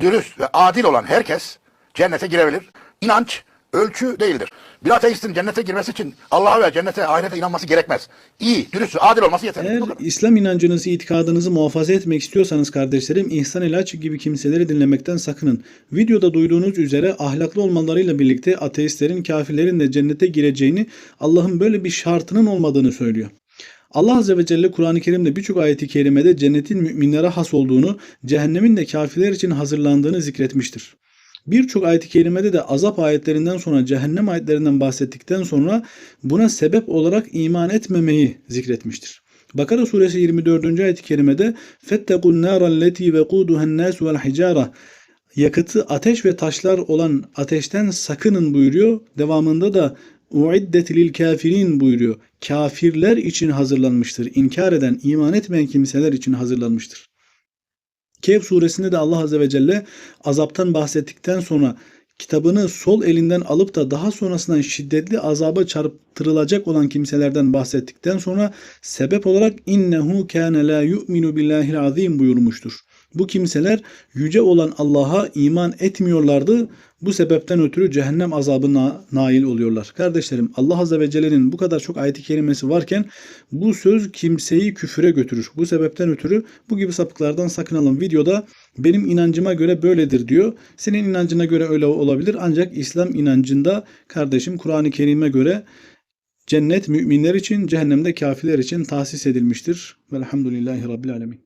dürüst ve adil olan herkes cennete girebilir. İnanç ölçü değildir. Bir ateistin cennete girmesi için Allah'a ve cennete, ahirete inanması gerekmez. İyi, dürüst ve adil olması yeterli. Eğer. İslam inancınızı, itikadınızı muhafaza etmek istiyorsanız kardeşlerim İhsan İlaç gibi kimseleri dinlemekten sakının. Videoda duyduğunuz üzere ahlaklı olmalarıyla birlikte ateistlerin, kafirlerin de cennete gireceğini, Allah'ın böyle bir şartının olmadığını söylüyor. Allah Azze ve Celle Kur'an-ı Kerim'de birçok ayeti kerimede cennetin müminlere has olduğunu, cehennemin de kafirler için hazırlandığını zikretmiştir. Birçok ayet-i kerimede de azap ayetlerinden sonra cehennem ayetlerinden bahsettikten sonra buna sebep olarak iman etmemeyi zikretmiştir. Bakara suresi 24. ayet-i kerimede فَاتَّقُوا النَّارَ الَّتِي وَقُودُهَا النَّاسُ وَالْحِجَارَةِ Yakıtı ateş ve taşlar olan ateşten sakının buyuruyor. Devamında da uiddet lil kafirin buyuruyor. Kafirler için hazırlanmıştır. İnkar eden, iman etmeyen kimseler için hazırlanmıştır. Kehf suresinde de Allah Azze ve Celle azaptan bahsettikten sonra kitabını sol elinden alıp da daha sonrasından şiddetli azaba çarptırılacak olan kimselerden bahsettikten sonra sebep olarak innehu kâne la yu'minu billahil azim buyurmuştur. Bu kimseler yüce olan Allah'a iman etmiyorlardı. Bu sebepten ötürü cehennem azabına nail oluyorlar. Kardeşlerim Allah Azze ve Celle'nin bu kadar çok ayet-i kerimesi varken bu söz kimseyi küfüre götürür. Bu sebepten ötürü bu gibi sapıklardan sakınalım. Videoda benim inancıma göre böyledir diyor. Senin inancına göre öyle olabilir ancak İslam inancında kardeşim Kur'an-ı Kerim'e göre cennet müminler için, cehennemde kafirler için tahsis edilmiştir. Velhamdülillahi Rabbil Alemin.